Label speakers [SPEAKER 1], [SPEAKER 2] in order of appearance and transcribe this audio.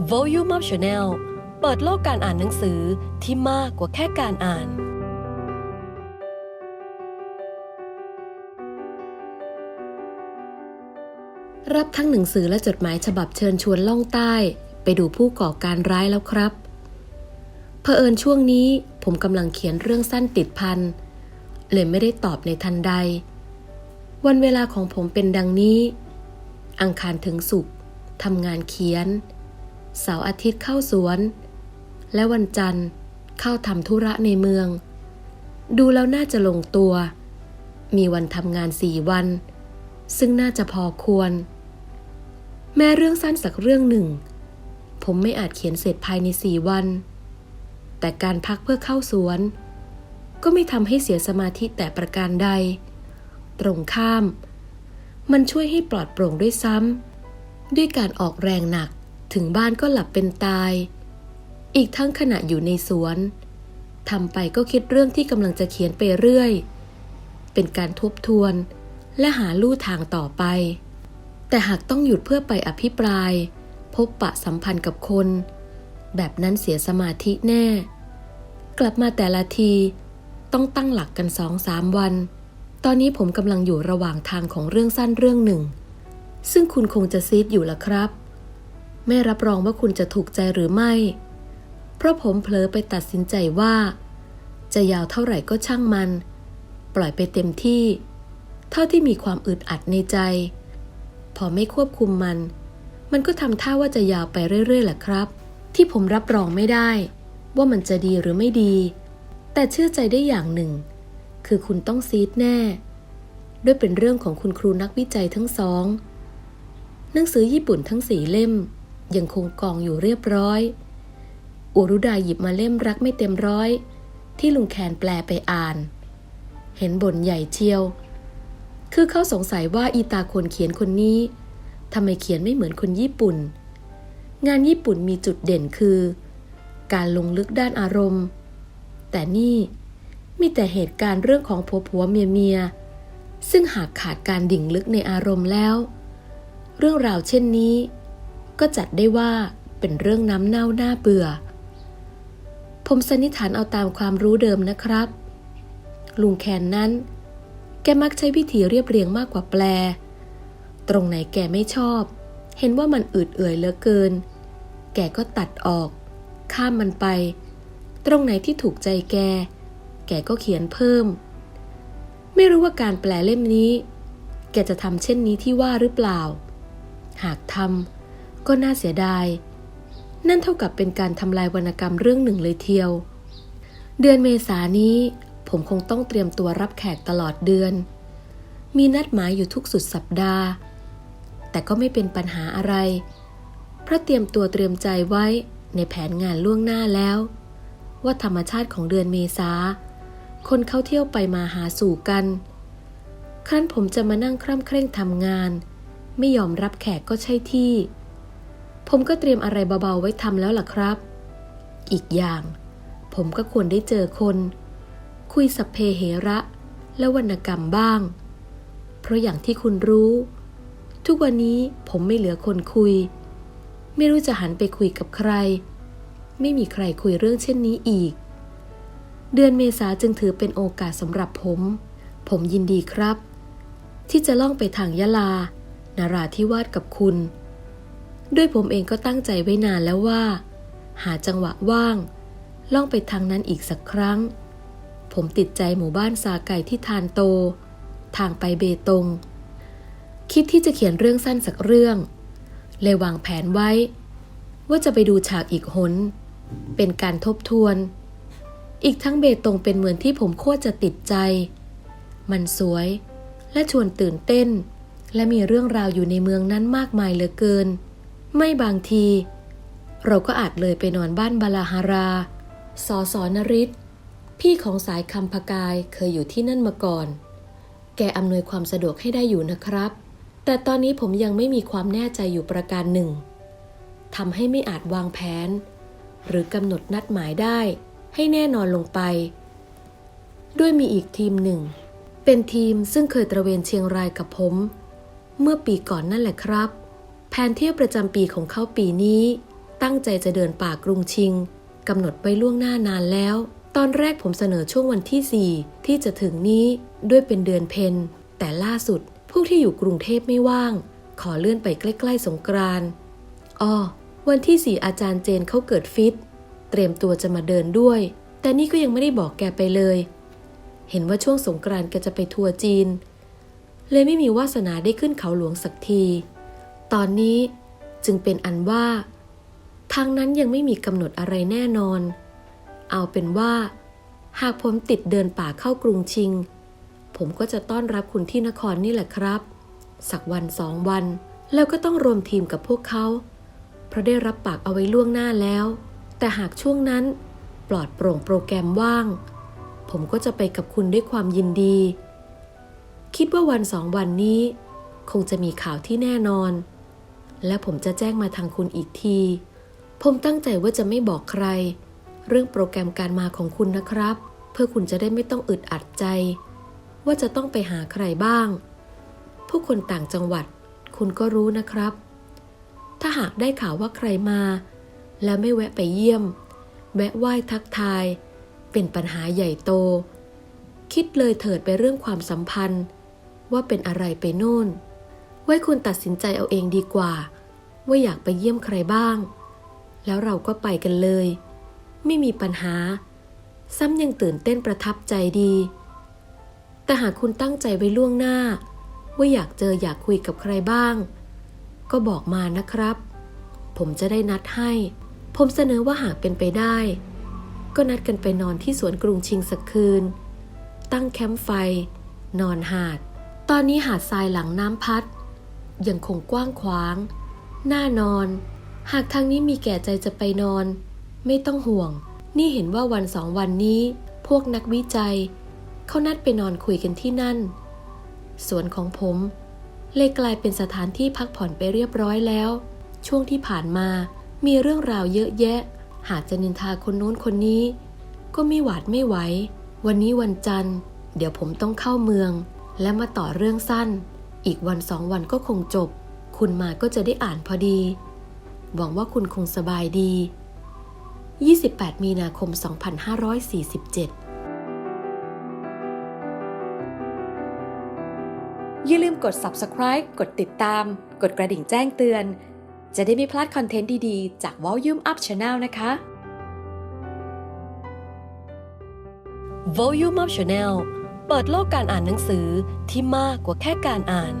[SPEAKER 1] Volume Up Channel เปิดโลกการอ่านหนังสือที่มากกว่าแค่การอ่าน รับทั้งหนังสือและจดหมายฉบับเชิญชวนล่องใต้ ไปดูผู้ก่อการร้ายแล้วครับ เผอิญช่วงนี้ผมกำลังเขียนเรื่องสั้นติดพันเลยไม่ได้ตอบในทันใด วันเวลาของผมเป็นดังนี้ อังคารถึงศุกร์ทำงานเขียน เสาร์อาทิตย์เข้าสวน และวันจันทร์เข้าทำธุระในเมือง ดูแล้วน่าจะลงตัว มีวันทำงานสี่วัน ซึ่งน่าจะพอควร แม้เรื่องสั้นสักเรื่องหนึ่ง ผมไม่อาจเขียนเสร็จภายในสี่วัน แต่การพักเพื่อเข้าสวน ก็ไม่ทำให้เสียสมาธิแต่ประการใด ตรงข้าม มันช่วยให้ปลอดโปร่งด้วยซ้ำด้วยการออกแรงหนัก ถึงบ้านก็หลับเป็นตาย อีกทั้งขณะอยู่ในสวนทำไปก็คิดเรื่องที่กำลังจะเขียนไปเรื่อย เป็นการทบทวนและหาลู่ทางต่อไป แต่หากต้องหยุดเพื่อไปอภิปราย พบปะสัมพันธ์กับคน แบบนั้นเสียสมาธิแน่ กลับมาแต่ละทีต้องตั้งหลักกันสองสามวัน ตอนนี้ผมกำลังอยู่ระหว่างทางของเรื่องสั้นเรื่องหนึ่ง ซึ่งคุณคงจะซีดอยู่ละครับ ไม่รับรองว่าคุณจะถูกใจหรือไม่ เพราะผมเผลอไปตัดสินใจว่า จะยาวเท่าไหร่ก็ช่างมัน ปล่อยไปเต็มที่ เท่าที่มีความอึดอัดในใจ พอไม่ควบคุมมัน มันก็ทำท่าว่าจะยาวไปเรื่อยๆแหละครับ ที่ผมรับรองไม่ได้ ว่ามันจะดีหรือไม่ดี แต่เชื่อใจได้อย่างหนึ่ง คือคุณต้องซีดแน่ ด้วยเป็นเรื่องของคุณครูนักวิจัยทั้งสองหนังสือญี่ปุ่นทั้งสี่เล่ม ยังคงกองอยู่เรียบร้อย อุรุดาหยิบมาเล่มรักไม่เต็มร้อย ที่ลุงแคนแปลไปอ่าน เห็นบนใหญ่เชียว คือเขาสงสัยว่าอีตาคนเขียนคนนี้ทำไมเขียนไม่เหมือนคนญี่ปุ่น งานญี่ปุ่นมีจุดเด่นคือ การลงลึกด้านอารมณ์ แต่นี่มีแต่เหตุการณ์เรื่องของผัวผัวเมียเมียซึ่งหากขาดการดิ่งลึกในอารมณ์แล้ว เรื่องราวเช่นนี้ ก็จัดได้ว่าเป็นเรื่องน้ำเน่าหน้าเบื่อ ผมสันนิษฐานเอาตามความรู้เดิมนะครับ ลุงแคนนั้น แกมักใช้วิธีเรียบเรียงมากกว่าแปล ตรงไหนแกไม่ชอบ เห็นว่ามันอืดเอื่อยเหลือเกิน แกก็ตัดออก ข้ามมันไป ตรงไหนที่ถูกใจแก แกก็เขียนเพิ่ม ไม่รู้ว่าการแปลเล่มนี้ แกจะทำเช่นนี้ที่ว่าหรือเปล่า หากทำ ก็น่าเสียดาย นั่นเท่ากับเป็นการทำลายวรรณกรรมเรื่องหนึ่งเลยเทียว เดือนเมษานี้ผมคงต้องเตรียมตัวรับแขกตลอดเดือน มีนัดหมายอยู่ทุกสุดสัปดาห์ แต่ก็ไม่เป็นปัญหาอะไร เพราะเตรียมตัวเตรียมใจไว้ในแผนงานล่วงหน้าแล้ว ว่าธรรมชาติของเดือนเมษา คนเข้าเที่ยวไปมาหาสู่กัน ครั้นผมจะมานั่งคร่ำเคร่งทำงาน ไม่ยอมรับแขกก็ใช่ที่ ผมก็เตรียมอะไรเบาๆไว้ทำแล้วล่ะครับ อีกอย่าง ผมก็ควรได้เจอคน คุยสัพเพเหระ และวรรณกรรมบ้าง เพราะอย่างที่คุณรู้ ทุกวันนี้ผมไม่เหลือคนคุย ไม่รู้จะหันไปคุยกับใคร ไม่มีใครคุยเรื่องเช่นนี้อีก เดือนเมษาจึงถือเป็นโอกาสสำหรับผม ผมยินดีครับ ที่จะล่องไปทางยะลา นาราธิวาสกับคุณ ด้วยผมเองก็ตั้งใจไว้นานแล้วว่า หาจังหวะว่าง ล่องไปทางนั้นอีกสักครั้ง ผมติดใจหมู่บ้านซาไก่ที่ทานโต ทางไปเบตง คิดที่จะเขียนเรื่องสั้นสักเรื่อง เลยวางแผนไว้ ว่าจะไปดูฉากอีกหน เป็นการทบทวน อีกทั้งเบตงเป็นเมืองที่ผมโคตรจะติดใจ มันสวยและชวนตื่นเต้น และมีเรื่องราวอยู่ในเมืองนั้นมากมายเหลือเกิน ไม่บางที เราก็อาจเลยไปนอนบ้านบาลาฮาราสอสอนริศพี่ของสายคำพกายเคยอยู่ที่นั่นมาก่อน แกอำนวยความสะดวกให้ได้อยู่นะครับ แต่ตอนนี้ผมยังไม่มีความแน่ใจอยู่ประการหนึ่งทำให้ไม่อาจวางแผน หรือกำหนดนัดหมายได้ ให้แน่นอนลงไป ด้วยมีอีกทีมหนึ่ง เป็นทีมซึ่งเคยตระเวนเชียงรายกับผม เมื่อปีก่อนนั่นแหละครับ แผนเที่ยวประจำปีของเขาปีนี้ ตั้งใจจะเดินป่ากรุงชิงกำหนดไว้ล่วงหน้านานแล้ว ตอนแรกผมเสนอช่วงวันที่ 4 ที่จะถึงนี้ด้วยเป็นเดือนเพนแต่ล่าสุดพวกที่อยู่กรุงเทพไม่ว่าง ขอเลื่อนไปใกล้ๆสงกรานอ้อวันที่ 4 อาจารย์เจนเขาเกิดฟิต เตรียมตัวจะมาเดินด้วย แต่นี่ก็ยังไม่ได้บอกแกไปเลย เห็นว่าช่วงสงกรานแกจะไปทัวร์จีน เลยไม่มีวาสนาได้ขึ้นเขาหลวงสักที ตอนนี้จึงเป็นอันว่าทางนั้นยังไม่มีกำหนดอะไรแน่นอน เอาเป็นว่า หากผมติดเดินป่าเข้ากรุงชิง ผมก็จะต้อนรับคุณที่นครนี่แหละครับ สักวันสองวัน แล้วก็ต้องรวมทีมกับพวกเขา เพราะได้รับปากเอาไว้ล่วงหน้าแล้ว แต่หากช่วงนั้นปลอดโปร่งโปรแกรมว่าง ผมก็จะไปกับคุณด้วยความยินดี คิดว่าวันสองวันนี้ คงจะมีข่าวที่แน่นอน และผมจะแจ้งมาทางคุณอีกที ผมตั้งใจว่าจะไม่บอกใคร เรื่องโปรแกรมการมาของคุณนะครับ เพื่อคุณจะได้ไม่ต้องอึดอัดใจ ว่าจะต้องไปหาใครบ้าง ผู้คนต่างจังหวัด คุณก็รู้นะครับ ถ้าหากได้ข่าวว่าใครมา แล้วไม่แวะไปเยี่ยม แวะไหว้ทักทาย เป็นปัญหาใหญ่โต คิดเลยเถิดไปเรื่องความสัมพันธ์ ว่าเป็นอะไรไปโน่น ไว้คุณตัดสินใจเอาเองดีกว่า ว่าอยากไปเยี่ยมใครบ้าง แล้วเราก็ไปกันเลย ไม่มีปัญหา ซ้ำยังตื่นเต้นประทับใจดี แต่หากคุณตั้งใจไว้ล่วงหน้า ว่าอยากเจออยากคุยกับใครบ้าง ก็บอกมานะครับ ผมจะได้นัดให้ ผมเสนอว่าหากเป็นไปได้ ก็นัดกันไปนอนที่สวนกรุงชิงสักคืน ตั้งแคมป์ไฟ นอนหาด ตอนนี้หาดทรายหลังน้ำพัด ยังคงกว้างขวาง น่านอน หากทางนี้มีแก่ใจจะไปนอน ไม่ต้องห่วง นี่เห็นว่าวันสองวันนี้ พวกนักวิจัย เขานัดไปนอนคุยกันที่นั่น สวนของผมเลยกลายเป็นสถานที่พักผ่อนไปเรียบร้อยแล้ว ช่วงที่ผ่านมามีเรื่องราวเยอะแยะ หากจะนินทาคนโน้นคนนี้ ก็ไม่หวาดไม่ไหว วันนี้วันจันทร์ เดี๋ยวผมต้องเข้าเมือง และมาต่อเรื่องสั้น อีกวันสองวันก็คงจบ คุณมาก็จะได้อ่านพอดี หวังว่าคุณคงสบายดี 28 มีนาคม 2547
[SPEAKER 2] อย่าลืมกด subscribe กดติดตาม กดกระดิ่งแจ้งเตือน จะได้ไม่พลาดคอนเทนต์ดีๆ จาก Volume Up Channel นะคะ
[SPEAKER 1] Volume Up Channel เปิดโลกการอ่านหนังสือที่มากกว่าแค่การอ่าน